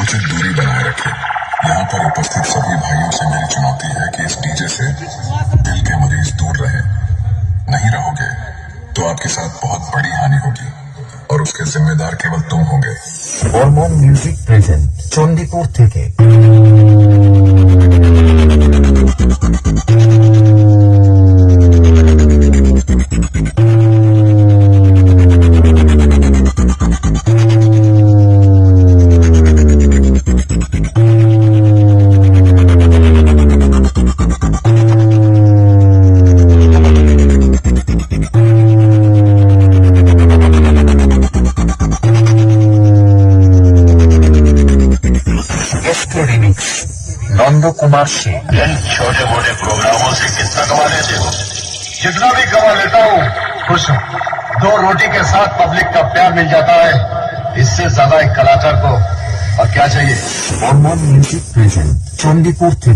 उचित दूरी बनाए रखे। यहाँ पर उपस्थित सभी भाइयों से मेरी चुनौती है कि इस डीजे से दिल के मरीज़ दूर रहे, नहीं रहोगे तो आपके साथ बहुत बड़ी हानि होगी और उसके जिम्मेदार केवल तुम होंगे। हॉर्मोन म्यूज़िक प्रेजेंट चंडीपुर थे नंद कुमार सिंह छोटे मोटे प्रोग्रामों से कितना कमा लेते हो जितना भी कमा लेता हूँ, खुश हूँ। दो रोटी के साथ पब्लिक का प्यार मिल जाता है। इससे ज़्यादा एक कलाकार को और क्या चाहिए? म्यूज़िक प्रेजेंट चंडीपुर थे